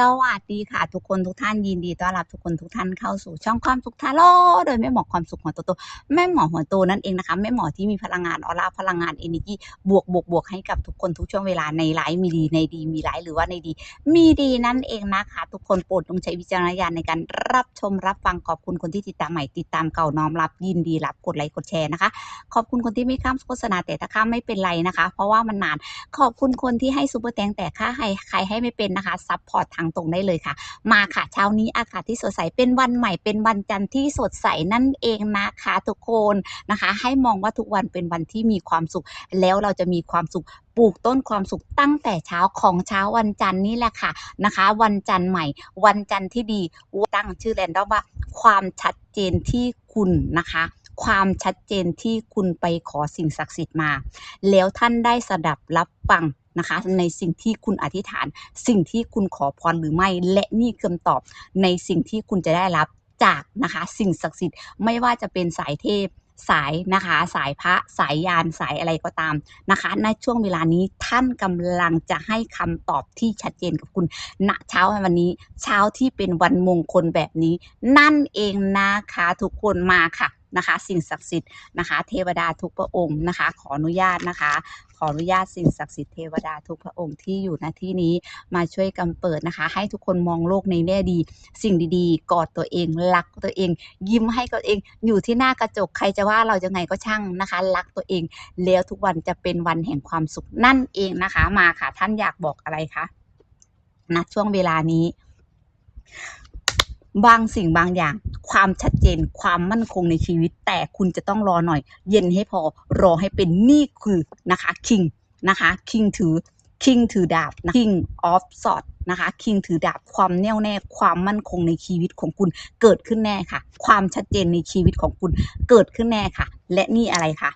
สวัสดีค่ะ ทุกคนทุกท่านยินดีต้อนรับทุกคนทุกท่านเข้าสู่ช่องความสุขทาโร่โดยแม่หมอความสุขหัวโตโตแม่หมอหัวโตนั่นเองนะคะแม่หมอที่มีพลังงานออร่าพลังงานเอเนจีบวกบวกบวกให้กับทุกคนทุกช่วงเวลาในไลฟ์มีดีในดีมีไลฟ์หรือว่าในดี มีดีนั่นเองนะคะ ทุกคนโปรดต้องใช้วิจารณญาณในการรับชมรับฟังขอบคุณคนที่ติดตามใหม่ติดตามเก่าน้อมรับยินดีรับกดไลค์กดแชร์นะคะ ขอบคุณคนที่ไม่ข้ามโฆษณาแต่ถ้าข้ามไม่เป็นไรนะคะ เพราะว่ามันนานขอบคุณคนที่ให้ซูเปอร์แตงแต่ค่าให้ใครให้ไม่เป็นนะคะซัพพอร์ตทางตรงได้เลยค่ะ มาค่ะเช้านี้อากาศที่สดใสเป็นวันใหม่เป็นวันจันทร์ที่สดใสนั่นเองนะคะทุกคนนะคะ ให้มองว่าทุกวันเป็นวันที่มีความสุข แล้วเราจะมีความสุขปลูกต้นความสุขตั้งแต่เช้าของเช้าวันจันทร์นี่แหละค่ะนะคะ วันจันทร์ใหม่ วันจันทร์ที่ดีตั้งชื่อแรนดอมว่าความชัดเจนที่คุณนะคะความชัดเจนที่คุณไปขอสิ่งศักดิ์สิทธิ์มา แล้วท่านได้สดับรับฟัง นะคะ ในสิ่งที่คุณอธิษฐาน สิ่งที่คุณขอพรหรือไม่ และนี่คำตอบในสิ่งที่คุณจะได้รับจากนะคะ สิ่งศักดิ์สิทธิ์ไม่ว่าจะเป็นสายเทพสายนะคะสายพระสายยานสายอะไรก็ตามนะคะในช่วงเวลานี้ท่านกำลังจะให้คำตอบที่ชัดเจนกับคุณณเช้าวันนี้ เช้าที่เป็นวันมงคลแบบนี้ นั่นเองนะคะทุกคนมาค่ะ นะคะ สิ่งศักดิ์สิทธิ์นะคะ เทวดาทุกพระองค์นะคะ ขออนุญาตนะคะ ขออนุญาตสิ่งศักดิ์สิทธิ์เทวดาทุกพระองค์ที่อยู่ณที่นี้มาช่วยกันเปิดนะคะ ให้ทุกคนมองโลกในแง่ดี สิ่งดีๆ กอดตัวเอง รักตัวเอง ยิ้มให้ตัวเอง อยู่ที่หน้ากระจกใครจะว่าเราจะไงก็ช่างนะคะ รักตัวเอง แล้วทุกวันจะเป็นวันแห่งความสุขนั่นเองนะคะ มาค่ะท่านอยากบอกอะไรคะณช่วงเวลานี้ บางสิ่งบางอย่าง ความชัดเจนความมั่นคงในชีวิต แต่คุณจะต้องรอหน่อย เย็นให้พอรอให้เป็นนี่คือนะคะคิงนะคะคิงถือคิงถือดาบนะ King of Sword นะคะ King ถือดาบความแน่วแน่ ความมั่นคงในชีวิตของคุณเกิดขึ้นแน่ค่ะ ความชัดเจนในชีวิตของคุณเกิดขึ้นแน่ค่ะ และนี่อะไรคะ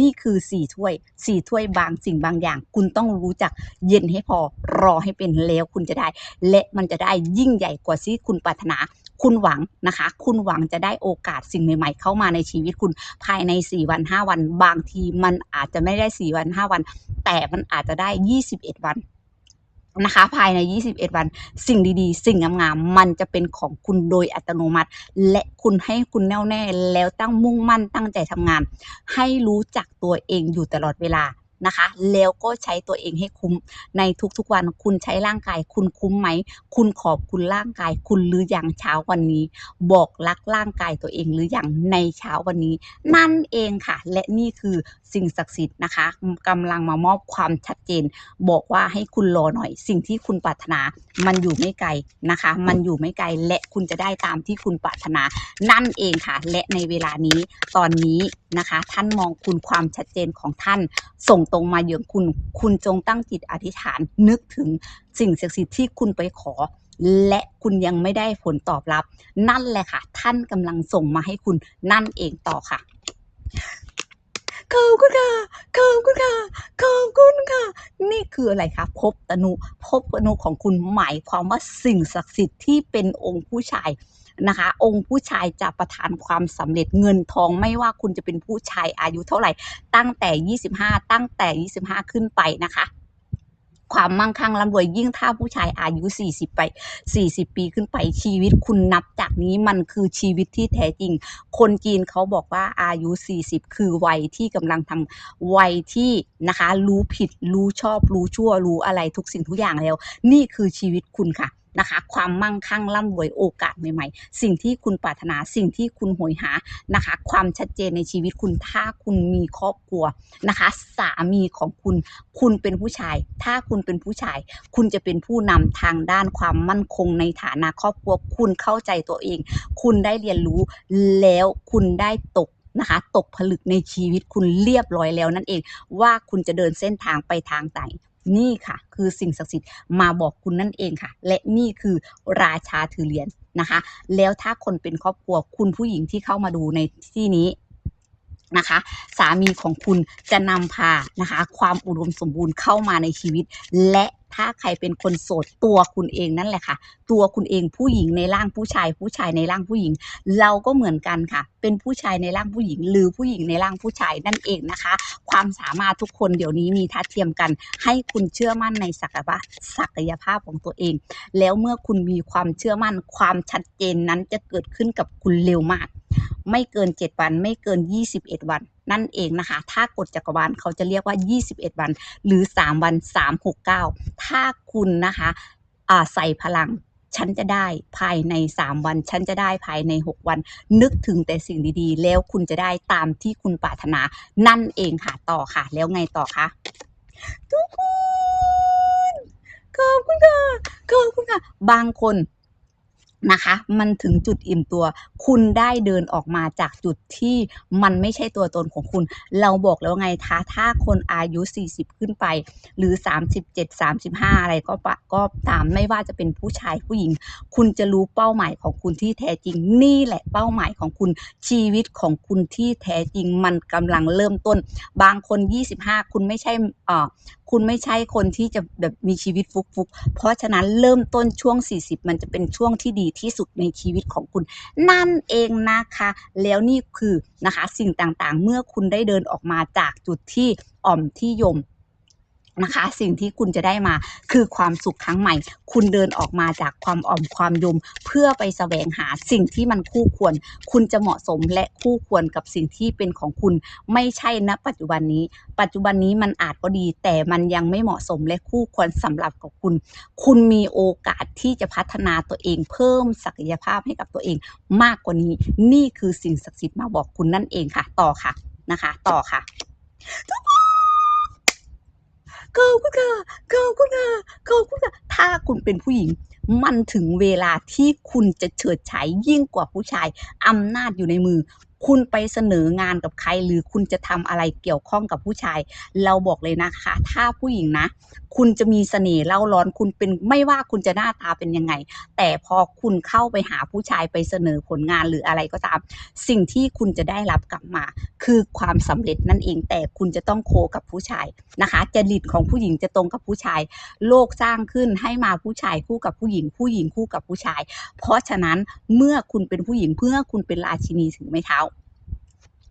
นี่คือสี่ถ้วยสี่ถ้วยบางสิ่งบางอย่าง คุณต้องรู้จักเย็นให้พอรอให้เป็นแล้วคุณจะได้ และมันจะได้ยิ่งใหญ่กว่าที่คุณปรารถนา คุณหวังนะคะ คุณหวังจะได้โอกาสสิ่งใหม่ ๆ เข้ามาในชีวิตคุณภายใน 4 วัน 5 วัน บางทีมันอาจจะไม่ได้ 4 วัน 5 วัน แต่มันอาจจะได้ 21 วันนะคะภายใน 21 วัน สิ่งดีๆ สิ่งงามๆ มันจะเป็นของคุณโดยอัตโนมัติ และคุณให้คุณแน่วแน่แล้วตั้งมุ่งมั่นตั้งใจทำงาน ให้รู้จักตัวเองอยู่ตลอดเวลา นะคะ แล้วก็ใช้ตัวเองให้คุ้มในทุกๆวันคุณใช้ร่างกาย คุณคุ้มไหม คุณขอบคุณร่างกาย คุณหรืออยังเช้าวันนี้ บอกรักร่างกายตัวเองหรืออยังในเช้าวันนี้ นั่นเองค่ะ และนี่คือสิ่งศักดิ์สิทธิ์นะคะกำลังมามอบความชัดเจน บอกว่าให้คุณรอหน่อย สิ่งที่คุณปรารถนา มันอยู่ไม่ไกลนะคะ มันอยู่ไม่ไกลและคุณจะได้ตามที่คุณปรารถนา นั่นเองค่ะ และในเวลานี้ตอนนี้นะคะ ท่านมองคุณความชัดเจนของท่านส่งตรงมาเยืองคุณ คุณจงตั้งจิตอธิษฐานนึกถึงสิ่งศักดิ์สิทธิ์ที่คุณไปขอ และคุณยังไม่ได้ผลตอบรับ นั่นแหละค่ะ ท่านกำลังส่งมาให้คุณนั่นเองต่อค่ะขอบคุณค่ะขอบคุณค่ะขอบคุณค่ะ นี่คืออะไรคะภพตนุภพตนุของคุณหมายความว่าสิ่งศักดิ์สิทธิ์ที่เป็นองค์ผู้ชาย นะคะ องค์ผู้ชายจะประทานความสำเร็จเงินทองไม่ว่าคุณจะเป็นผู้ชายอายุเท่าไหร่ ตั้งแต่ 25 ตั้งแต่ 25 ขึ้นไปนะคะความมั่งคั่งร่ำรวยยิ่งถ้าผู้ชายอายุ 40 ไป 40 ปีขึ้นไปชีวิตคุณนับจากนี้มันคือชีวิตที่แท้จริง คนจีนเขาบอกว่าอายุ 40 คือวัยที่กำลังทำวัยที่นะคะ รู้ผิดรู้ชอบรู้ชั่วรู้อะไรทุกสิ่งทุกอย่างแล้ว นี่คือชีวิตคุณค่ะ นะคะ ความมั่งคั่งร่ำรวยโอกาสใหม่ ๆ สิ่งที่คุณปรารถนาสิ่งที่คุณโหยหานะคะ ความชัดเจนในชีวิตคุณถ้าคุณมีครอบครัวนะคะ สามีของคุณ คุณเป็นผู้ชาย ถ้าคุณเป็นผู้ชาย คุณจะเป็นผู้นำทางด้านความมั่นคงในฐานะครอบครัว คุณเข้าใจตัวเอง คุณได้เรียนรู้แล้วคุณได้ตกนะคะตกผลึกในชีวิตคุณเรียบร้อยแล้วนั่นเองว่าคุณจะเดินเส้นทางไปทางไหน นี่ค่ะ คือสิ่งศักดิ์สิทธิ์มาบอกคุณนั่นเองค่ะ และนี่คือราชาถือเหรียญนะคะ แล้วถ้าคนเป็นครอบครัวคุณผู้หญิงที่เข้ามาดูในที่นี้นะคะ สามีของคุณจะนำพานะคะ ความอุดมสมบูรณ์เข้ามาในชีวิต และ ถ้าใครเป็นคนโสดตัวคุณเองนั่นแหละค่ะ ตัวคุณเองผู้หญิงในร่างผู้ชาย ผู้ชายในร่างผู้หญิง เราก็เหมือนกันค่ะ เป็นผู้ชายในร่างผู้หญิง หรือผู้หญิงในร่างผู้ชายนั่นเองนะคะ ความสามารถทุกคนเดี๋ยวนี้มีทัดเทียมกัน ให้คุณเชื่อมั่นในศักยภาพศักยภาพของตัวเอง แล้วเมื่อคุณมีความเชื่อมั่นความชัดเจนนั้นจะเกิดขึ้นกับคุณเร็วมากไม่เกิน 7 วัน ไม่เกิน 21 วันนั่นเองนะคะ ถ้ากฎจักรวาลเขาจะเรียกว่า 21 วัน หรือ 3 วัน 369 ถ้าคุณนะคะอาใส่พลังฉันจะได้ภายใน 3 วัน ฉันจะได้ภายใน 6 วัน นึกถึงแต่สิ่งดีๆ แล้วคุณจะได้ตามที่คุณปรารถนา นั่นเองค่ะ ต่อค่ะ แล้วไงต่อคะ ทุกคน ขอบคุณค่ะ ขอบคุณค่ะ บางคน นะคะ มันถึงจุดอิ่มตัว คุณได้เดินออกมาจากจุดที่มันไม่ใช่ตัวตนของคุณ เราบอกแล้วไงคะ ถ้าคนอายุ 40 ขึ้นไป หรือ 37 35 อะไรก็ปะก็ตามไม่ว่าจะเป็นผู้ชายผู้หญิง คุณจะรู้เป้าหมายของคุณที่แท้จริง นี่แหละเป้าหมายของคุณชีวิตของคุณที่แท้จริง มันกำลังเริ่มต้น บางคน 25 คุณไม่ใช่เอ่อ คุณไม่ใช่คนที่จะแบบมีชีวิตฟุกฟุกเพราะฉะนั้นเริ่มต้นช่วง 40 มันจะเป็นช่วงที่ดีที่สุดในชีวิตของคุณ นั่นเองนะคะ แล้วนี่คือนะคะสิ่งต่างๆ เมื่อคุณได้เดินออกมาจากจุดที่อ่อมที่ยม นะคะ สิ่งที่คุณจะได้มาคือความสุขครั้งใหม่ คุณเดินออกมาจากความอ่อมความยม เพื่อไปแสวงหาสิ่งที่มันคู่ควร คุณจะเหมาะสมและคู่ควรกับสิ่งที่เป็นของคุณไม่ใช่ณปัจจุบันนี้ ปัจจุบันนี้มันอาจก็ดี แต่มันยังไม่เหมาะสมและคู่ควรสำหรับกับคุณ คุณมีโอกาสที่จะพัฒนาตัวเอง เพิ่มศักยภาพให้กับตัวเอง มากกว่านี้ นี่คือสิ่งศักดิ์สิทธิ์มาบอกคุณนั่นเองค่ะ ต่อค่ะนะคะ ต่อค่ะทุกคน ขอบคุณค่ะขอบคุณค่ะขอบคุณค่ะถ้าคุณเป็นผู้หญิง มันถึงเวลาที่คุณจะเฉิดฉายยิ่งกว่าผู้ชายอำนาจอยู่ในมือ คุณไปเสนองานกับใคร หรือคุณจะทำอะไรเกี่ยวข้องกับผู้ชาย เราบอกเลยนะคะ ถ้าผู้หญิงนะ คุณจะมีเสน่ห์เล่าร้อนคุณเป็นไม่ว่าคุณจะหน้าตาเป็นยังไง แต่พอคุณเข้าไปหาผู้ชายไปเสนอผลงานหรืออะไรก็ตาม สิ่งที่คุณจะได้รับกลับมา คือความสำเร็จนั่นเองแต่คุณจะต้องโคกับผู้ชายนะคะจริตของผู้หญิงจะตรงกับผู้ชาย โลกสร้างขึ้นให้มาผู้ชายคู่กับผู้หญิง ผู้หญิงคู่กับผู้ชาย เพราะฉะนั้นเมื่อคุณเป็นผู้หญิงเพื่อคุณเป็นราชินีถือไม้เท้า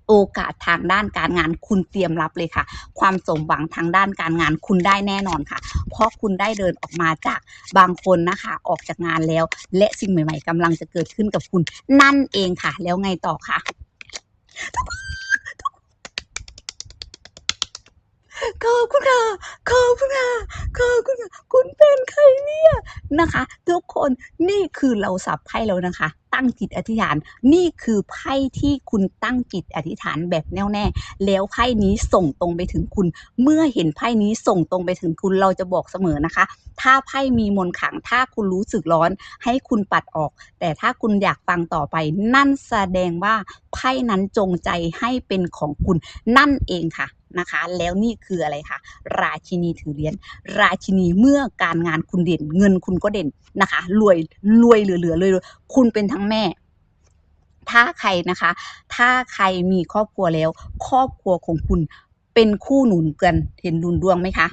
โอกาสทางด้านการงานคุณเตรียมรับเลยค่ะ ความสมหวังทางด้านการงานคุณได้แน่นอนค่ะ เพราะคุณได้เดินออกมาจากบางคนนะคะ ออกจากงานแล้ว และสิ่งใหม่ ๆกำลังจะเกิดขึ้นกับคุณ นั่นเองค่ะ แล้วไงต่อคะขอบคุณค่ะขอบคุณค่ะขอบคุณค่ะคุณเป็นใครเนี่ยนะคะ ทุกคนนี่คือเราสับไพ่แล้วนะคะตั้งจิตอธิษฐาน นี่คือไพ่ที่คุณตั้งจิตอธิษฐานแบบแน่วแน่ แล้วไพ่นี้ส่งตรงไปถึงคุณ เมื่อเห็นไพ่นี้ส่งตรงไปถึงคุณเราจะบอกเสมอนะคะ ถ้าไพ่มีมนขัง ถ้าคุณรู้สึกร้อน ให้คุณปัดออก แต่ถ้าคุณอยากฟังต่อไป นั่นแสดงว่าไพ่นั้นจงใจให้เป็นของคุณนั่นเองค่ะนะคะ แล้วนี่คืออะไรคะราชินีถือเหรียญราชินีเมื่อการงานคุณเด่น เงินคุณก็เด่นนะคะ รวยรวยเหลือๆเลยคุณเป็นทั้งแม่ ถ้าใครนะคะ ถ้าใครมีครอบครัวแล้ว ครอบครัวของคุณเป็นคู่หนุนกันเห็นดุนดวงไหมคะ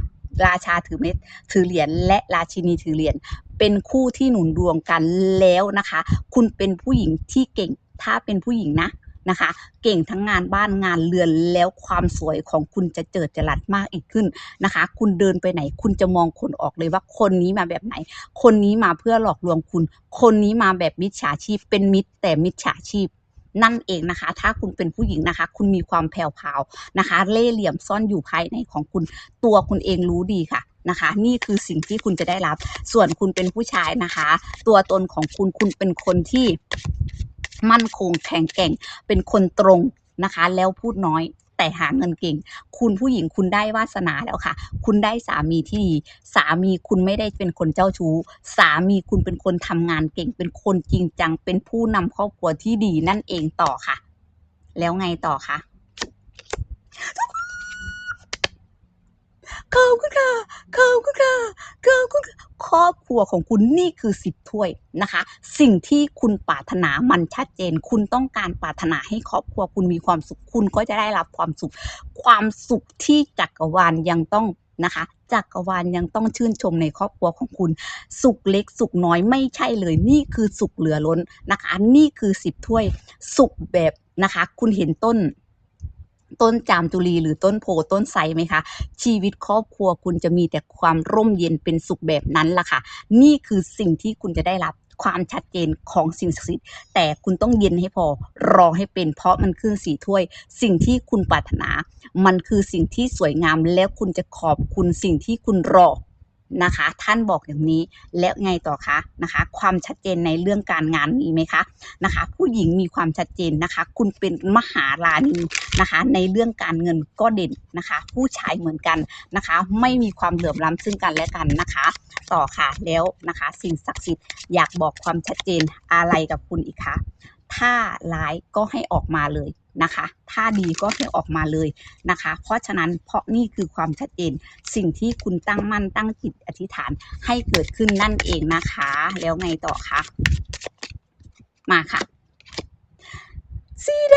ราชาถือเม็ดถือเหรียญและราชินีถือเหรียญเป็นคู่ที่หนุนดวงกันแล้วนะคะ คุณเป็นผู้หญิงที่เก่ง ถ้าเป็นผู้หญิงนะ นะคะ เก่งทั้งงานบ้านงานเรือนแล้วความสวยของคุณจะเจิดจรัสมากอีกขึ้นนะคะ คุณเดินไปไหน คุณจะมองคนออกเลยว่าคนนี้มาแบบไหน คนนี้มาเพื่อหลอกลวงคุณ คนนี้มาแบบมิจฉาชีพ เป็นมิตรแต่มิจฉาชีพนั่นเองนะคะ ถ้าคุณเป็นผู้หญิงนะคะ คุณมีความแผ่วพาวนะคะ เล่เหลี่ยมซ่อนอยู่ภายในของคุณ ตัวคุณเองรู้ดีค่ะนะคะ นี่คือสิ่งที่คุณจะได้รับ ส่วนคุณเป็นผู้ชายนะคะ ตัวตนของคุณ คุณเป็นคนที่ มั่นคงแข็งแกร่งเป็นคนตรงนะคะ แล้วพูดน้อยแต่หาเงินเก่ง คุณผู้หญิงคุณได้วาสนาแล้วค่ะ คุณได้สามีที่ดี สามีคุณไม่ได้เป็นคนเจ้าชู้ สามีคุณเป็นคนทำงานเก่ง เป็นคนจริงจัง เป็นผู้นำครอบครัวที่ดีนั่นเองต่อค่ะ แล้วไงต่อคะ ขอบคุณค่ะขอบคุณค่ะขอบคุณค่ะครอบครัวของคุณนี่คือสิบถ้วยนะคะ สิ่งที่คุณปรารถนามันชัดเจน คุณต้องการปรารถนาให้ครอบครัวคุณมีความสุข คุณก็จะได้รับความสุข ความสุขที่จักรวาลยังต้องนะคะจักรวาลยังต้องชื่นชมในครอบครัวของคุณ สุขเล็กสุขน้อยไม่ใช่เลย นี่คือสุขเหลือล้นนะคะ นี่คือสิบถ้วย สุขแบบนะคะ คุณเห็นต้น ต้นจามจุลีหรือต้นโพต้นไทรไหมคะ ชีวิตครอบครัวคุณจะมีแต่ความร่มเย็นเป็นสุขแบบนั้นล่ะค่ะ นี่คือสิ่งที่คุณจะได้รับความชัดเจนของสิ่งศักดิ์สิทธิ์แต่คุณต้องเย็นให้พอรอให้เป็นเพราะมันคือสีถ้วย สิ่งที่คุณปรารถนา มันคือสิ่งที่สวยงามแล้วคุณจะขอบคุณสิ่งที่คุณรอ นะคะ ท่านบอกอย่างนี้แล้วไงต่อคะนะคะ ความชัดเจนในเรื่องการงานมีไหมคะนะคะ ผู้หญิงมีความชัดเจนนะคะ คุณเป็นมหาราณีนะคะ ในเรื่องการเงินก็เด่นนะคะ ผู้ชายเหมือนกันนะคะ ไม่มีความเหลื่อมล้ำซึ่งกันและกันนะคะ ต่อค่ะแล้วนะคะ สิ่งศักดิ์สิทธิ์อยากบอกความชัดเจนอะไรกับคุณอีกคะถ้าร้ายก็ให้ออกมาเลย นะคะ ถ้าดีก็ให้ออกมาเลยนะคะ เพราะฉะนั้นเพราะนี่คือความชัดเจน สิ่งที่คุณตั้งมั่นตั้งจิตอธิษฐานให้เกิดขึ้นนั่นเองนะคะ แล้วไงต่อคะ มาค่ะสีด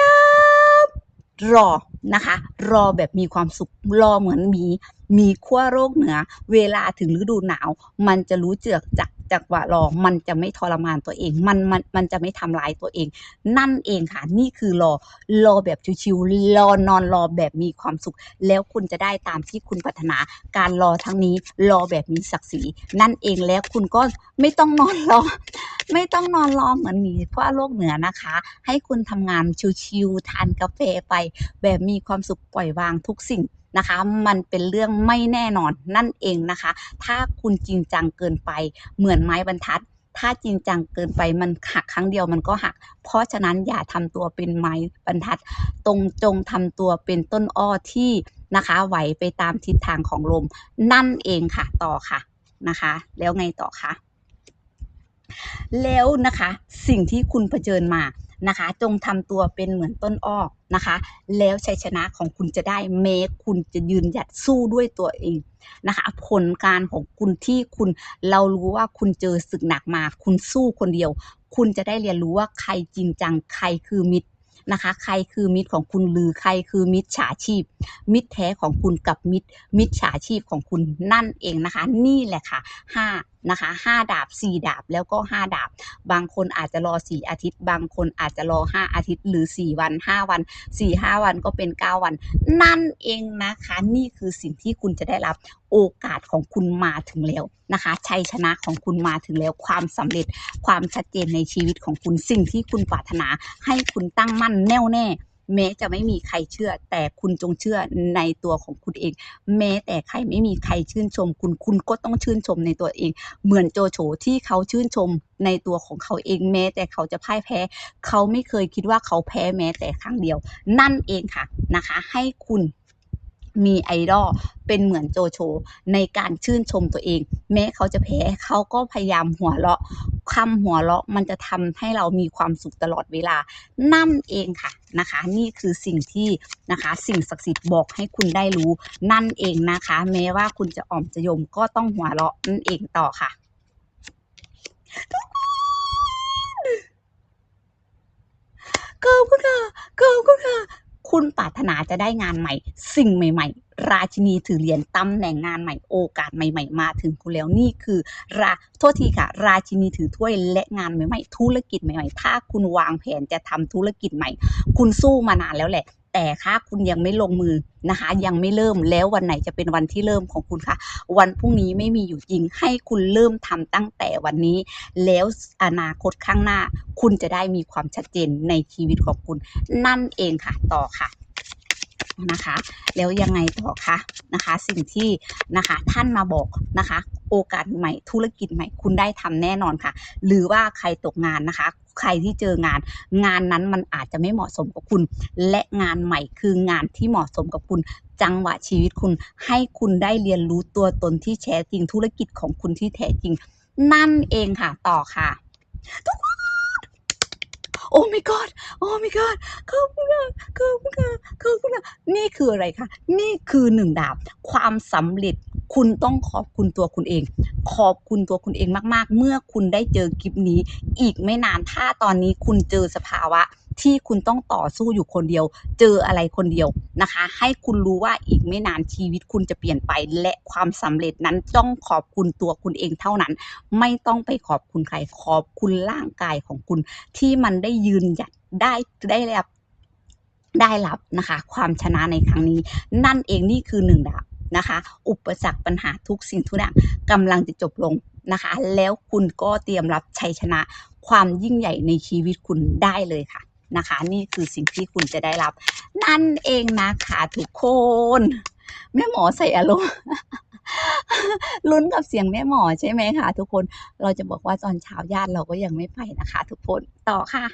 ำรอนะคะ รอแบบมีความสุข รอเหมือนมี มีขั้วโรคเหนือ เวลาถึงฤดูหนาว มันจะรู้เจือกจาก จากว่ารอมันจะไม่ทรมานตัวเอง มันมันมันจะไม่ทำร้ายตัวเอง นั่นเองค่ะ นี่คือรอรอแบบชิวๆรอนอนรอแบบมีความสุข แล้วคุณจะได้ตามที่คุณปรารถนา การรอทั้งนี้รอแบบมีศักดิ์ศรีนั่นเองแล้วคุณก็ไม่ต้องนอนรอไม่ต้องนอนรอเหมือนหมีเพราะโลกเหนือนะคะ ให้คุณทำงานชิวๆทานกาแฟไป แบบมีความสุขปล่อยวางทุกสิ่ง นะคะ มันเป็นเรื่องไม่แน่นอนนั่นเองนะคะ ถ้าคุณจริงจังเกินไปเหมือนไม้บรรทัด ถ้าจริงจังเกินไปมันหักครั้งเดียวมันก็หัก เพราะฉะนั้นอย่าทำตัวเป็นไม้บรรทัด ตรงจงทำตัวเป็นต้นอ้อที่นะคะไหวไปตามทิศทางของลม นั่นเองค่ะต่อค่ะนะคะ แล้วไงต่อคะแล้วนะคะสิ่งที่คุณเผชิญมา นะคะ จงทำตัวเป็นเหมือนต้นอ้อนะคะ แล้วชัยชนะของคุณจะได้แม้คุณจะยืนหยัดสู้ด้วยตัวเองนะคะ ผลการของคุณที่คุณเรารู้ว่าคุณเจอศึกหนักมา คุณสู้คนเดียว คุณจะได้เรียนรู้ว่าใครจริงจังใครคือมิตรนะคะ ใครคือมิตรของคุณหรือใครคือมิตรฉาชีพ มิตรแท้ของคุณกับมิตรมิจฉาชีพของคุณนั่นเองนะคะ นี่แหละค่ะห้า นะคะห้าดาบสี่ดาบแล้วก็ห้าดาบ บางคนอาจจะรอสี่อาทิตย์ บางคนอาจจะรอห้าอาทิตย์ หรือสี่วันห้าวันสี่ห้าวันก็เป็นเก้าวัน นั่นเองนะคะนี่คือสิ่งที่คุณจะได้รับโอกาสของคุณมาถึงแล้วนะคะชัยชนะของคุณมาถึงแล้วความสำเร็จความชัดเจนในชีวิตของคุณสิ่งที่คุณปรารถนาให้คุณตั้งมั่นแน่วแน่ แม้จะไม่มีใครเชื่อ แต่คุณจงเชื่อในตัวของคุณเอง แม้แต่ใครไม่มีใครชื่นชม คุณคุณก็ต้องชื่นชมในตัวเอง เหมือนโจโฉที่เขาชื่นชมในตัวของเขาเองแม้ แต่เขาจะพ่ายแพ้ เขาไม่เคยคิดว่าเขาแพ้แม้แต่ครั้งเดียว นั่นเองค่ะนะคะ ให้คุณ มีไอดอลเป็นเหมือนโจโฉในการชื่นชมตัวเอง แม้เขาจะแพ้เขาก็พยายามหัวเราะคำหัวเราะมันจะทำให้เรามีความสุขตลอดเวลา นั่นเองค่ะนะคะ นี่คือสิ่งที่นะคะ สิ่งศักดิ์สิทธิ์บอกให้คุณได้รู้ นั่นเองนะคะ แม้ว่าคุณจะอ่อมจะยมก็ต้องหัวเราะนั่นเองต่อค่ะขอบคุณค่ะขอบคุณค่ะ คุณปรารถนาจะได้งานใหม่ สิ่งใหม่ ๆ ราชินีถือเหรียญตำแหน่งงานใหม่โอกาสใหม่ ๆ มาถึงคุณแล้วนี่คือ ราโทษทีค่ะ ราชินีถือถ้วยและงานใหม่ ๆ ธุรกิจใหม่ ๆ ถ้าคุณวางแผนจะทำธุรกิจใหม่ คุณสู้มานานแล้วแหละ แต่ค่ะคุณยังไม่ลงมือนะคะ ยังไม่เริ่มแล้ววันไหนจะเป็นวันที่เริ่มของคุณคะวันพรุ่งนี้ไม่มีอยู่จริงให้คุณเริ่มทำตั้งแต่วันนี้ แล้วอนาคตข้างหน้า คุณจะได้มีความชัดเจนในชีวิตของคุณ นั่นเองค่ะต่อค่ะ นะคะ แล้วยังไงต่อคะนะคะ สิ่งที่นะคะท่านมาบอกนะคะ โอกาสใหม่ธุรกิจใหม่คุณได้ทำแน่นอนค่ะ หรือว่าใครตกงานนะคะ ใครที่เจองาน งานนั้นมันอาจจะไม่เหมาะสมกับคุณ และงานใหม่คืองานที่เหมาะสมกับคุณจังหวะชีวิตคุณ ให้คุณได้เรียนรู้ตัวตนที่แท้จริงธุรกิจของคุณที่แท้จริง นั่นเองค่ะต่อค่ะ ทุกคน โอ้ไม่กอดโอ้ my god ขอบคุณค่ะขอบคุณค่ะขอบคุณค่ะนี่คืออะไรคะนี่คือหนึ่งดาบ ความสำเร็จคุณต้องขอบคุณตัวคุณเอง ขอบคุณตัวคุณเองมาก ๆ เมื่อคุณได้เจอคลิปนี้ อีกไม่นานถ้าตอนนี้คุณเจอสภาวะ ที่คุณต้องต่อสู้อยู่คนเดียว เจออะไรคนเดียวนะคะ ให้คุณรู้ว่าอีกไม่นานชีวิตคุณจะเปลี่ยนไป และความสำเร็จนั้นต้องขอบคุณตัวคุณเองเท่านั้น ไม่ต้องไปขอบคุณใครขอบคุณร่างกายของคุณ ที่มันได้ยืนหยัดได้ได้รับได้รับนะคะ ความชนะในครั้งนี้ นั่นเองนี่คือหนึ่งดาบนะคะ อุปสรรคปัญหาทุกสิ่งทุกอย่างกำลังจะจบลงนะคะ แล้วคุณก็เตรียมรับชัยชนะความยิ่งใหญ่ในชีวิตคุณได้เลยค่ะ นะคะ นี่คือสิ่งที่คุณจะได้รับ นั่นเองนะคะทุกคนแม่หมอใส่อารมณ์ลุ้นกับเสียงแม่หมอใช่ไหมคะทุกคนเราจะบอกว่าตอนเช้าญาติเราก็ยังไม่ไปนะคะ ทุกคนต่อค่ะ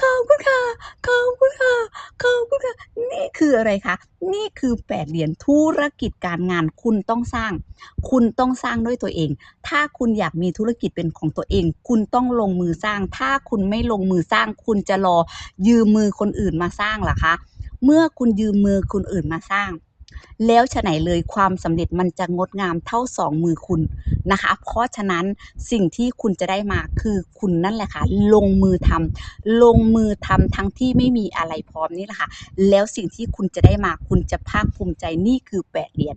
ขอบคุณค่ะ ขอบคุณค่ะ ขอบคุณค่ะ นี่คืออะไรคะ นี่คือแปดเหรียญธุรกิจการงานคุณต้องสร้าง คุณต้องสร้างด้วยตัวเอง ถ้าคุณอยากมีธุรกิจเป็นของตัวเอง คุณต้องลงมือสร้าง ถ้าคุณไม่ลงมือสร้าง คุณจะรอยืมมือคนอื่นมาสร้างหรอคะ เมื่อคุณยืมมือคนอื่นมาสร้าง แล้วฉะไหนเลยความสำเร็จมันจะงดงามเท่าสองมือคุณนะคะ เพราะฉะนั้นสิ่งที่คุณจะได้มาคือคุณนั่นแหละค่ะ ลงมือทำลงมือทำทั้งที่ไม่มีอะไรพร้อมนี่แหละค่ะ แล้วสิ่งที่คุณจะได้มาคุณจะภาคภูมิใจนี่คือแปดเหรียญ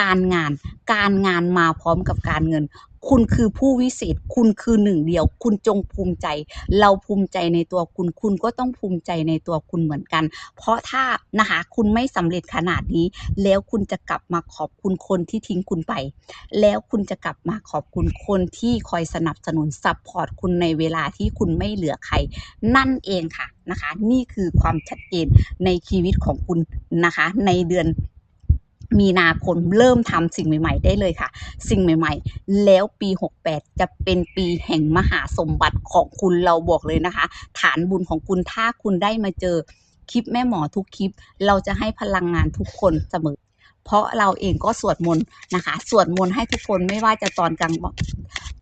การงานการงานมาพร้อมกับการเงิน คุณคือผู้วิเศษ คุณคือหนึ่งเดียว คุณจงภูมิใจ เราภูมิใจในตัวคุณ คุณก็ต้องภูมิใจในตัวคุณเหมือนกัน เพราะถ้านะคะคุณไม่สำเร็จขนาดนี้ แล้วคุณจะกลับมาขอบคุณคนที่ทิ้งคุณไป แล้วคุณจะกลับมาขอบคุณคนที่คอยสนับสนุนซัพพอร์ตคุณในเวลาที่คุณไม่เหลือใคร นั่นเองค่ะนะคะ นี่คือความชัดเจนในชีวิตของคุณนะคะ ในเดือน มีนาคมเริ่มทำสิ่งใหม่ ๆ ได้เลยค่ะ สิ่งใหม่ ๆ แล้วปี 68 จะเป็นปีแห่งมหาสมบัติของคุณเราบอกเลยนะคะ ฐานบุญของคุณถ้าคุณได้มาเจอคลิปแม่หมอทุกคลิป เราจะให้พลังงานทุกคนเสมอ เพราะเราเองก็สวดมนต์นะคะ สวดมนต์ให้ทุกคนไม่ว่าจะตอนกลาง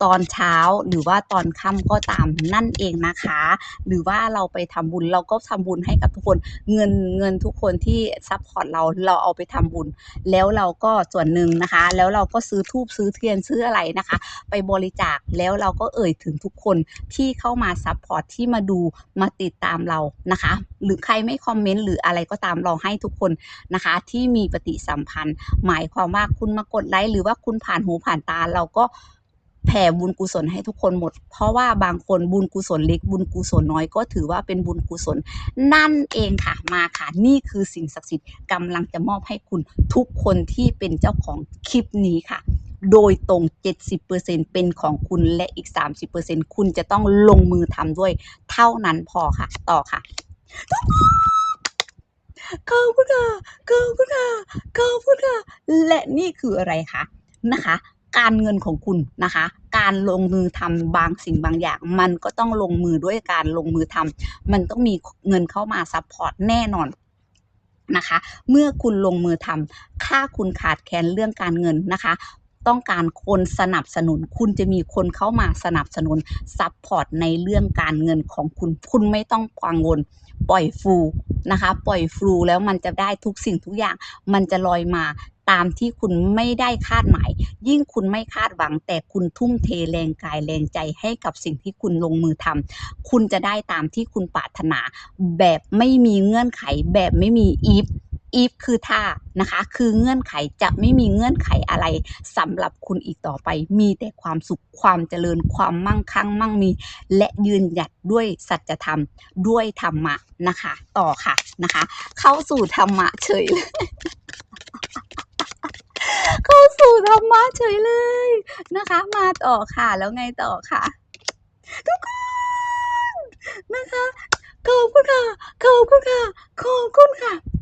ตอนเช้าหรือว่าตอนค่ำก็ตามนั่นเองนะคะ หรือว่าเราไปทำบุญเราก็ทำบุญให้กับทุกคนเงินเงินทุกคนที่ซัพพอร์ตเราเราเอาไปทำบุญ แล้วเราก็ส่วนหนึ่งนะคะ แล้วเราก็ซื้อทูบซื้อเทียนซื้ออะไรนะคะ ไปบริจาคแล้วเราก็เอ่ยถึงทุกคนที่เข้ามาซัพพอร์ตที่มาดูมาติดตามเรานะคะ หรือใครไม่คอมเมนต์หรืออะไรก็ตามเราให้ทุกคนนะคะ ที่มีปฏิสัมพันธ์ หมายความว่าคุณมากดไลค์หรือว่าคุณผ่านหูผ่านตาเราก็ แผ่บุญกุศลให้ทุกคนหมด เพราะว่าบางคนบุญกุศลเล็กบุญกุศลน้อยก็ถือว่าเป็นบุญกุศล นั่นเองค่ะมาค่ะ นี่คือสิ่งศักดิ์สิทธิ์กำลังจะมอบให้คุณทุกคนที่เป็นเจ้าของคลิปนี้ค่ะ โดยตรง 70%เป็นของคุณและอีก 30%คุณจะต้องลงมือทำด้วย เท่านั้นพอค่ะ ต่อค่ะขอบคุณค่ะขอบคุณค่ะขอบคุณค่ะและนี่คืออะไรคะนะคะ การเงินของคุณนะคะ การลงมือทำบางสิ่งบางอย่าง มันก็ต้องลงมือด้วยการลงมือทำมันต้องมีเงินเข้ามาซัพพอร์ตแน่นอนนะคะ เมื่อคุณลงมือทำถ้าคุณขาดแคลนเรื่องการเงินนะคะต้องการคนสนับสนุน คุณจะมีคนเข้ามาสนับสนุนซัพพอร์ตในเรื่องการเงินของคุณ คุณไม่ต้องกังวลปล่อยฟลูนะคะ ปล่อยฟลูแล้วมันจะได้ทุกสิ่งทุกอย่าง มันจะลอยมา ตามที่คุณไม่ได้คาดหมาย ยิ่งคุณไม่คาดหวัง แต่คุณทุ่มเทแรงกายแรงใจให้กับสิ่งที่คุณลงมือทำคุณจะได้ตามที่คุณปรารถนา แบบไม่มีเงื่อนไขแบบไม่มีอีฟอีฟคือถ้านะคะ คือเงื่อนไขจะไม่มีเงื่อนไขอะไรสำหรับคุณอีกต่อไป มีแต่ความสุขความเจริญความมั่งคั่งมั่งมี และยืนหยัดด้วยสัจธรรมด้วยธรรมะนะคะ ต่อค่ะนะคะ เข้าสู่ธรรมะเฉยเลย ปู่ธรรมะเฉยเลยนะคะ มาต่อค่ะแล้วไงต่อค่ะ ทุกคนนะคะขอบคุณค่ะขอบคุณค่ะขอบคุณค่ะ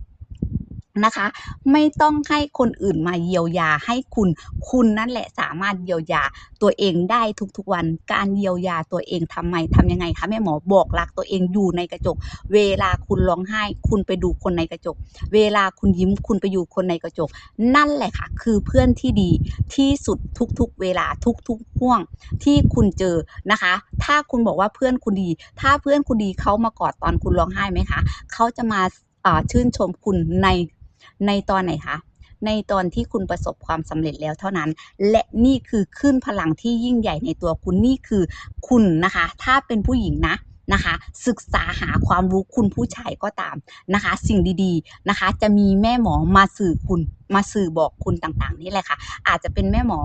นะคะ ไม่ต้องให้คนอื่นมาเยียวยาให้คุณ คุณนั่นแหละสามารถเยียวยาตัวเองได้ทุกๆวัน การเยียวยาตัวเองทำไมทำยังไงคะแม่หมอบอกรักตัวเองอยู่ในกระจก เวลาคุณร้องไห้ คุณไปดูคนในกระจก เวลาคุณยิ้มคุณไปอยู่คนในกระจก นั่นแหละค่ะ คือเพื่อนที่ดีที่สุดทุกๆ เวลาทุกๆห่วงที่คุณเจอนะคะ ถ้าคุณบอกว่าเพื่อนคุณดี ถ้าเพื่อนคุณดีเขามากอดตอนคุณร้องไห้ไหมคะเขาจะมาชื่นชมคุณใน ในตอนไหนคะในตอนที่คุณประสบความสำเร็จแล้วเท่านั้น และนี่คือขึ้นพลังที่ยิ่งใหญ่ในตัวคุณนี่คือคุณนะคะ ถ้าเป็นผู้หญิงนะนะคะ ศึกษาหาความรู้คุณผู้ชายก็ตามนะคะ สิ่งดีๆนะคะ จะมีแม่หมอมาสื่อคุณมาสื่อบอกคุณต่างๆนี่แหละค่ะ อาจจะเป็นแม่หมอ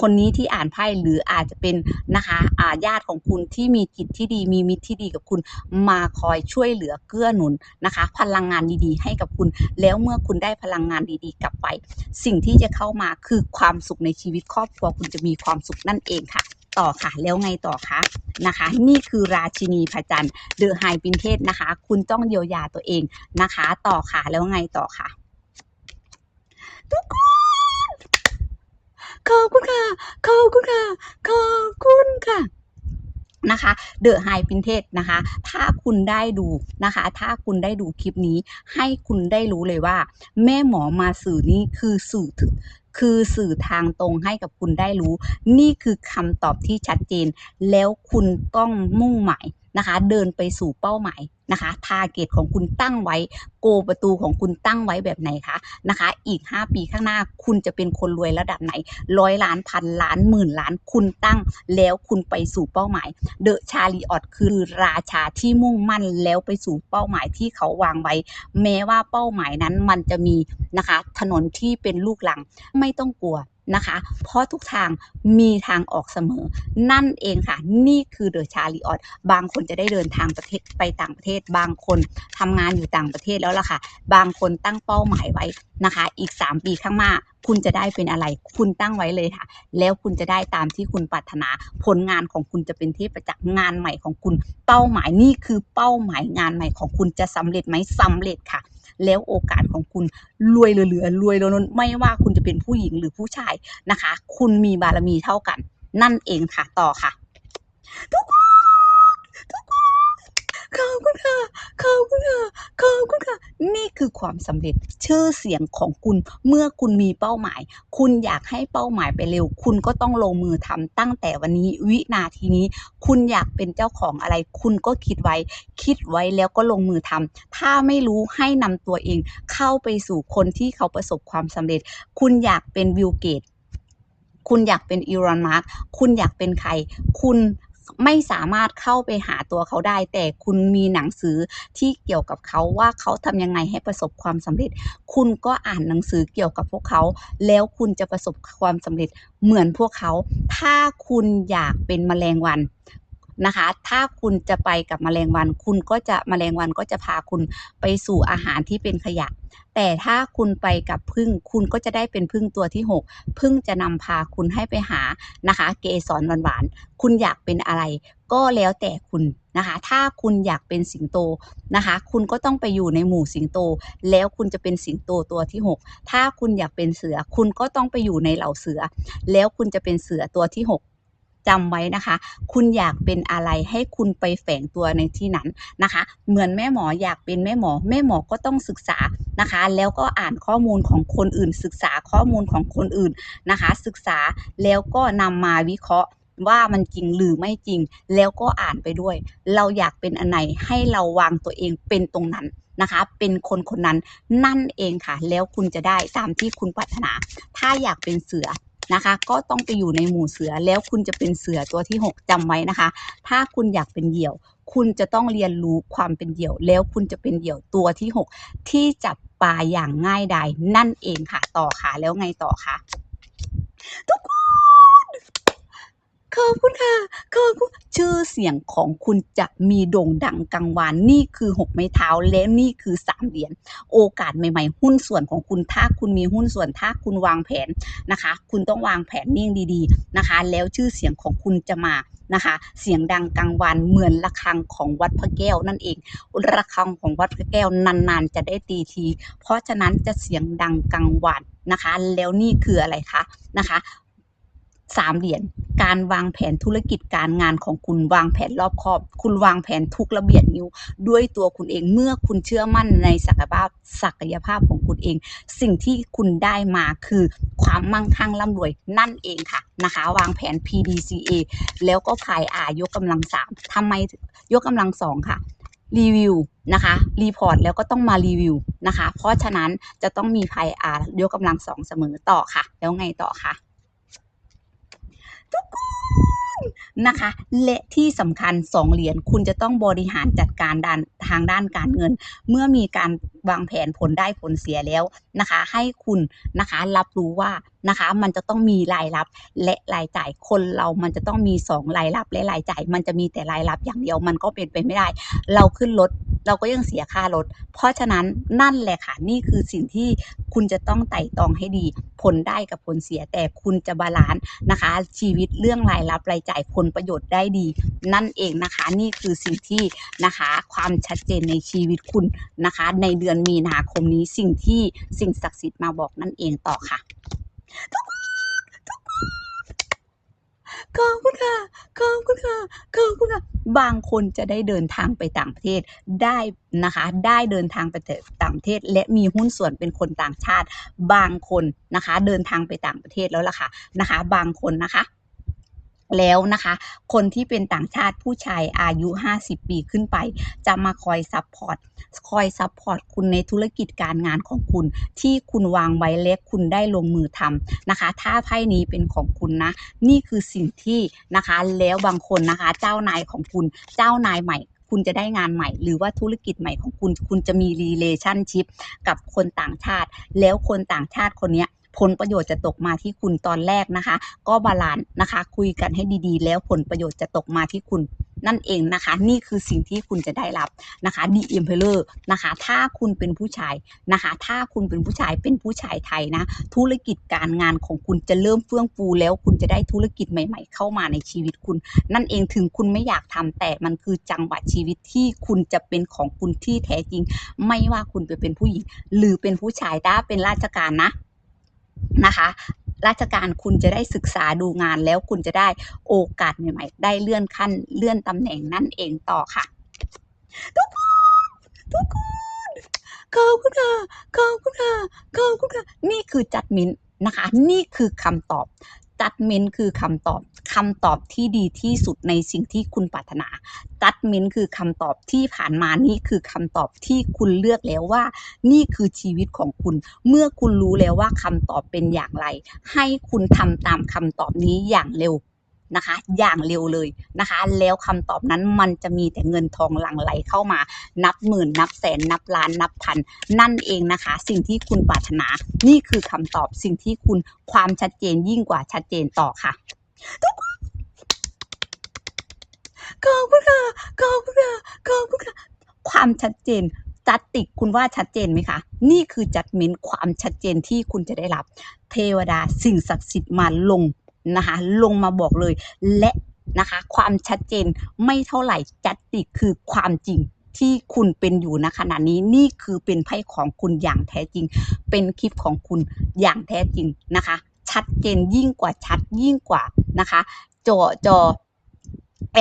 คนนี้ที่อ่านไพ่หรืออาจจะเป็นนะคะอาญาติของคุณที่มีจิตที่ดีมีมิตรที่ดีกับคุณ มาคอยช่วยเหลือเกื้อหนุนนะคะ พลังงานดีๆ ให้กับคุณ แล้วเมื่อคุณได้พลังงานดีๆ กลับไป สิ่งที่จะเข้ามาคือความสุขในชีวิตครอบครัวคุณจะมีความสุขนั่นเองค่ะ ต่อค่ะแล้วไงต่อคะนะคะ นี่คือราชินีพระจันทร์เดอะไฮปินเทสนะคะ คุณต้องเยียวยาตัวเองนะคะ ต่อค่ะแล้วไงต่อค่ะทุกคน ขอบคุณค่ะ ขอบคุณค่ะ ขอบคุณค่ะนะคะเดอะไฮปินเทสนะคะ ถ้าคุณได้ดูนะคะ ถ้าคุณได้ดูคลิปนี้ ให้คุณได้รู้เลยว่า แม่หมอมาสื่อนี้คือสื่อถึงคือสื่อทางตรงให้กับคุณได้รู้ นี่คือคำตอบที่ชัดเจน แล้วคุณต้องมุ่งหมาย นะคะ เดินไปสู่เป้าหมายนะคะทาร์เก็ตของคุณตั้งไว้ โกประตูของคุณตั้งไว้แบบไหนคะนะคะ อีก 5 ปีข้างหน้าคุณจะเป็นคนรวยระดับไหนร้อยล้านพันล้านหมื่นล้านคุณตั้งแล้วคุณไปสู่เป้าหมายเดอะชาลีออตคือราชาที่มุ่งมั่นแล้วไปสู่เป้าหมายที่เขาวางไว้ แม้ว่าเป้าหมายนั้นมันจะมีนะคะ ถนนที่เป็นลูกหลังไม่ต้องกลัว นะคะ เพราะทุกทางมีทางออกเสมอ นั่นเองค่ะ นี่คือเดอะชาลีออตบางคนจะได้เดินทางประเทศไปต่างประเทศ บางคนทำงานอยู่ต่างประเทศแล้วล่ะค่ะ บางคนตั้งเป้าหมายไว้นะคะ อีก 3 ปีข้างหน้าคุณจะได้เป็นอะไร คุณตั้งไว้เลยค่ะ แล้วคุณจะได้ตามที่คุณปรารถนา ผลงานของคุณจะเป็นที่ประจักษ์งานใหม่ของคุณ เป้าหมายนี่คือเป้าหมายงานใหม่ของคุณจะสำเร็จไหมสำเร็จค่ะ แล้วโอกาสของคุณรวยเหลือๆรวยล้นๆไม่ว่าคุณจะเป็นผู้หญิงหรือผู้ชายนะคะ คุณมีบารมีเท่ากัน นั่นเองค่ะต่อค่ะ ทุกคนทุกคน ขอบคุณค่ะ ขอบคุณค่ะ ขอบคุณค่ะ นี่คือความสำเร็จชื่อเสียงของคุณเมื่อคุณมีเป้าหมาย คุณอยากให้เป้าหมายไปเร็ว คุณก็ต้องลงมือทำตั้งแต่วันนี้วินาทีนี้ คุณอยากเป็นเจ้าของอะไร คุณก็คิดไว้ คิดไว้แล้วก็ลงมือทำถ้าไม่รู้ให้นำตัวเอง เข้าไปสู่คนที่เขาประสบความสำเร็จ คุณอยากเป็นบิลเกตคุณอยากเป็นอีรอนมาร์กคุณอยากเป็นใคร คุณ ไม่สามารถเข้าไปหาตัวเขาได้ แต่คุณมีหนังสือที่เกี่ยวกับเขาว่าเขาทำยังไงให้ประสบความสำเร็จ คุณก็อ่านหนังสือเกี่ยวกับพวกเขา แล้วคุณจะประสบความสำเร็จเหมือนพวกเขา ถ้าคุณอยากเป็นแมลงวัน นะคะ ถ้าคุณจะไปกับแมลงวัน คุณก็จะแมลงวันก็จะพาคุณไปสู่อาหารที่เป็นขยะ แต่ถ้าคุณไปกับพึ่งคุณก็จะได้เป็นพึ่งตัวที่ 6 พึ่งจะนำพาคุณให้ไปหานะคะ เกสรหวานๆคุณอยากเป็นอะไร ก็แล้วแต่คุณนะคะ ถ้าคุณอยากเป็นสิงโตนะคะ คุณก็ต้องไปอยู่ในหมู่สิงโต แล้วคุณจะเป็นสิงโตตัวที่ 6 ถ้าคุณอยากเป็นเสือ คุณก็ต้องไปอยู่ในเหล่าเสือ แล้วคุณจะเป็นเสือตัวที่ 6 จำไว้นะคะ คุณอยากเป็นอะไรให้คุณไปแฝงตัวในที่นั้นนะคะ เหมือนแม่หมออยากเป็นแม่หมอ แม่หมอก็ต้องศึกษานะคะ แล้วก็อ่านข้อมูลของคนอื่น ศึกษาข้อมูลของคนอื่นนะคะ ศึกษาแล้วก็นำมาวิเคราะห์ว่ามันจริงหรือไม่จริงแล้วก็อ่านไปด้วย เราอยากเป็นอันไหนให้เราวางตัวเองเป็นตรงนั้นนะคะ เป็นคนคนนั้นนั่นเองค่ะ แล้วคุณจะได้ตามที่คุณปรารถนา ถ้าอยากเป็นเสือ นะคะ ก็ต้องไปอยู่ในหมู่เสือแล้วคุณจะเป็นเสือตัวที่ 6จำไว้นะคะ ถ้าคุณอยากเป็นเหยี่ยว คุณจะต้องเรียนรู้ความเป็นเหยี่ยว แล้วคุณจะเป็นเหยี่ยวตัวที่ 6 ที่จับปลาอย่างง่ายดายนั่นเองค่ะต่อค่ะแล้วไงต่อคะทุกคน ขอบคุณค่ะ ขอบคุณ ชื่อเสียงของคุณจะมีโด่งดังกังวาน นี่คือ6ไม้เท้า และนี่คือ3เหรียญ โอกาสใหม่ๆ หุ้นส่วนของคุณ ถ้าคุณมีหุ้นส่วน ถ้าคุณวางแผนนะคะ คุณต้องวางแผนนิ่งดีๆนะคะ แล้วชื่อเสียงของคุณจะมานะคะ เสียงดังกังวานเหมือนระฆังของวัดพระแก้วนั่นเอง ระฆังของวัดพระแก้วนานๆ จะได้ตีที เพราะฉะนั้นจะเสียงดังกังวานนะคะ แล้วนี่คืออะไรคะนะคะ สามเหรียญการวางแผนธุรกิจการงานของคุณวางแผนรอบคอบ คุณวางแผนทุกระเบียดนิ้ว ด้วยตัวคุณเองเมื่อคุณเชื่อมั่นในศักยภาพศักยภาพของคุณเอง สิ่งที่คุณได้มาคือความมั่งคั่งร่ำรวยนั่นเองค่ะนะคะ วางแผน PDCA แล้วก็พายอายกกำลังสามทำไมยกกำลังสองค่ะรีวิวนะคะรีพอร์ตแล้วก็ต้องมารีวิวนะคะ เพราะฉะนั้นจะต้องมีภัยอายกกำลังสองเสมอต่อค่ะ แล้วไงต่อคะ ทุกคนะคะ และที่สำคัญสองเหรียญคุณจะต้องบริหารจัดการด้านทางด้านการเงิน เมื่อมีการวางแผนผลได้ผลเสียแล้วนะคะ ให้คุณนะคะรับรู้ว่านะคะ มันจะต้องมีรายรับและรายจ่ายคนเรามันจะต้องมีสองรายรับและรายจ่าย มันจะมีแต่รายรับอย่างเดียวมันก็เป็นไปไม่ได้ เราขึ้นรถเราก็ยังเสียค่ารถ เพราะฉะนั้นนั่นแหละค่ะนี่คือสิ่งที่คุณจะต้องไต่ตองให้ดี ผลได้กับผลเสียแต่คุณจะบาลานซ์นะคะ ชีวิตเรื่องรายรับรายจ่ายจ่ายผลประโยชน์ได้ดี นั่นเองนะคะ นี่คือสิ่งที่นะคะความชัดเจนในชีวิตคุณนะคะ ในเดือนมีนาคมนี้สิ่งที่สิ่งศักดิ์สิทธิ์มาบอกนั่นเองต่อค่ะทุกทุกขอบคุณค่ะขอบคุณค่ะขอบคุณค่ะบางคนจะได้เดินทางไปต่างประเทศได้นะคะ ได้เดินทางไปต่างประเทศ และมีหุ้นส่วนเป็นคนต่างชาติ บางคนนะคะ เดินทางไปต่างประเทศแล้วล่ะค่ะนะคะ บางคนนะคะ แล้วนะคะ คนที่เป็นต่างชาติผู้ชายอายุ 50 ปีขึ้นไป จะมาคอยซัพพอร์ต คอยซัพพอร์ตคุณในธุรกิจการงานของคุณ ที่คุณวางไว้และคุณได้ลงมือทำนะคะ ถ้าไพ่นี้เป็นของคุณนะ นี่คือสิ่งที่นะคะ แล้วบางคนนะคะ เจ้านายของคุณ เจ้านายใหม่คุณจะได้งานใหม่ หรือว่าธุรกิจใหม่ของคุณ คุณจะมี relationship กับคนต่างชาติ แล้วคนต่างชาติคนนี้ ผลประโยชน์จะตกมาที่คุณตอนแรกนะคะ ก็บาลานซ์นะคะ คุยกันให้ดีๆ แล้วผลประโยชน์จะตกมาที่คุณนั่นเองนะคะ นี่คือสิ่งที่คุณจะได้รับนะคะ The Emperor นะคะ ถ้าคุณเป็นผู้ชายนะคะ ถ้าคุณเป็นผู้ชายเป็นผู้ชายไทยนะ ธุรกิจการงานของคุณจะเริ่มเฟื่องฟูแล้วคุณจะได้ธุรกิจใหม่ ๆ เข้ามาในชีวิตคุณ นั่นเองถึงคุณไม่อยากทำแต่มันคือจังหวะชีวิตที่คุณจะเป็นของคุณที่แท้จริง ไม่ว่าคุณจะเป็นผู้หญิง หรือเป็นผู้ชายถ้าเป็นราชการนะ นะคะ ราชการคุณจะได้ศึกษาดูงานแล้วคุณจะได้โอกาสใหม่ๆ ได้เลื่อนขั้นเลื่อนตำแหน่งนั่นเองต่อค่ะ ทุกคนทุกคนขอบคุณค่ะขอบคุณค่ะขอบคุณค่ะนี่คือจัดมินนะคะ นี่คือคำตอบ จัดมินคือคำตอบคำตอบที่ดีที่สุดในสิ่งที่คุณปรารถนาจัดมินคือคำตอบที่ผ่านมานี่คือคำตอบที่คุณเลือกแล้วว่า นี่คือชีวิตของคุณ เมื่อคุณรู้แล้วว่าคำตอบเป็นอย่างไร ให้คุณทำตามคำตอบนี้อย่างเร็ว นะคะ อย่างเร็วเลยนะคะ แล้วคำตอบนั้นมันจะมีแต่เงินทองหลั่งไหลเข้ามา นับหมื่น นับแสน นับล้าน นับพัน นั่นเองนะคะ สิ่งที่คุณปรารถนา นี่คือคำตอบ สิ่งที่คุณความชัดเจนยิ่งกว่าชัดเจนต่อค่ะทุกคนขอบคุณค่ะขอบคุณค่ะขอบคุณค่ะความชัดเจนจัดติกคุณว่าชัดเจนไหมคะ นี่คือจัดเม้นความชัดเจนที่คุณจะได้รับ เทวดาสิ่งศักดิ์สิทธิ์มาลง นะคะลงมาบอกเลยและนะคะความชัดเจนไม่เท่าไหร่จัดติคือความจริงที่คุณเป็นอยู่ณขณะนี้นี่คือเป็นไพ่ของคุณอย่างแท้จริง เป็นคลิปของคุณอย่างแท้จริงนะคะ ชัดเจนยิ่งกว่าชัดยิ่งกว่านะคะจอจอ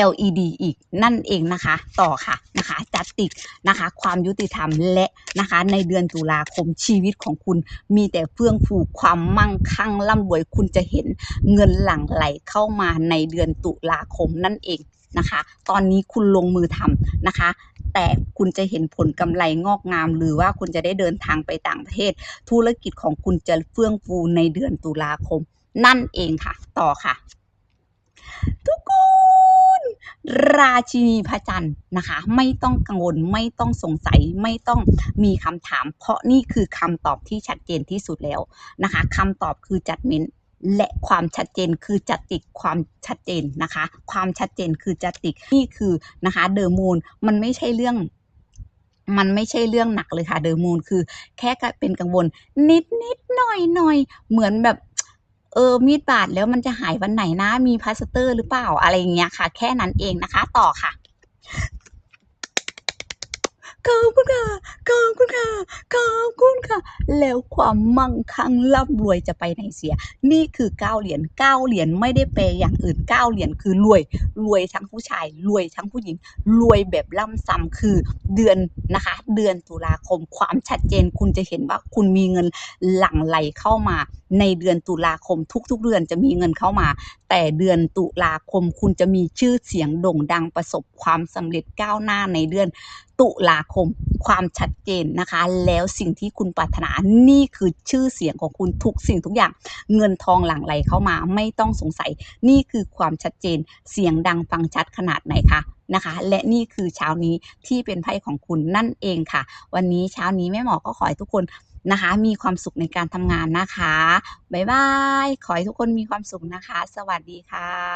LED อีกนั่นเองนะคะ ต่อค่ะนะคะจัดติกนะคะ ความยุติธรรมและนะคะ ในเดือนตุลาคมชีวิตของคุณ มีแต่เฟื่องฟูความมั่งคั่งร่ำรวยคุณจะเห็นเงินหลั่งไหลเข้ามาในเดือนตุลาคมนั่นเองนะคะ ตอนนี้คุณลงมือทำนะคะแต่คุณจะเห็นผลกำไรงอกงาม หรือว่าคุณจะได้เดินทางไปต่างประเทศ ธุรกิจของคุณจะเฟื่องฟูในเดือนตุลาคม นั่นเองค่ะ ต่อค่ะ ทุก ราชินีพระจันทร์นะคะ ไม่ต้องกังวลไม่ต้องสงสัยไม่ต้องมีคำถาม เพราะนี่คือคำตอบที่ชัดเจนที่สุดแล้วนะคะคำตอบคือจัดเมนและความชัดเจนคือจัดติกความชัดเจนนะคะ ความชัดเจนคือจัดติกนี่คือนะคะเดอร์มูนมันไม่ใช่เรื่องมันไม่ใช่เรื่องหนักเลยค่ะเดอร์มูนคือแค่เป็นกังวลนิดนิดหน่อยหน่อยเหมือนแบบ เออมีดบาดแล้วมันจะหายวันไหนนะ มีพลาสเตอร์หรือเปล่าอะไรอย่างเงี้ยค่ะ แค่นั้นเองนะคะ ต่อค่ะขอบคุณค่ะ ขอบคุณค่ะ ขอบคุณค่ะ แล้วความมั่งคั่งร่ำรวยจะไปไหนเสีย นี่คือเก้าเหรียญเก้าเหรียญไม่ได้แปลอย่างอื่นเก้าเหรียญคือรวย รวยทั้งผู้ชาย รวยทั้งผู้หญิง รวยแบบล่ำซ้ำคือเดือนนะคะ เดือนตุลาคม ความชัดเจนคุณจะเห็นว่าคุณมีเงินหลั่งไหลเข้ามา ในเดือนตุลาคม ทุก ๆ เดือนจะมีเงินเข้ามา แต่เดือนตุลาคมคุณจะมีชื่อเสียงโด่งดังประสบความสำเร็จก้าวหน้าในเดือนตุลาคม ความชัดเจนนะคะ แล้วสิ่งที่คุณปรารถนานี่คือชื่อเสียงของคุณทุกสิ่งทุกอย่าง เงินทองหลั่งไหลเข้ามาไม่ต้องสงสัย นี่คือความชัดเจน เสียงดังฟังชัดขนาดไหนคะนะคะ และนี่คือเช้านี้ที่เป็นไพ่ของคุณนั่นเองค่ะ วันนี้เช้านี้แม่หมอก็ขอให้ทุกคนนะคะ มีความสุขในการทำงานนะคะ บ๊ายบาย ขอให้ทุกคนมีความสุขนะคะ สวัสดีค่ะ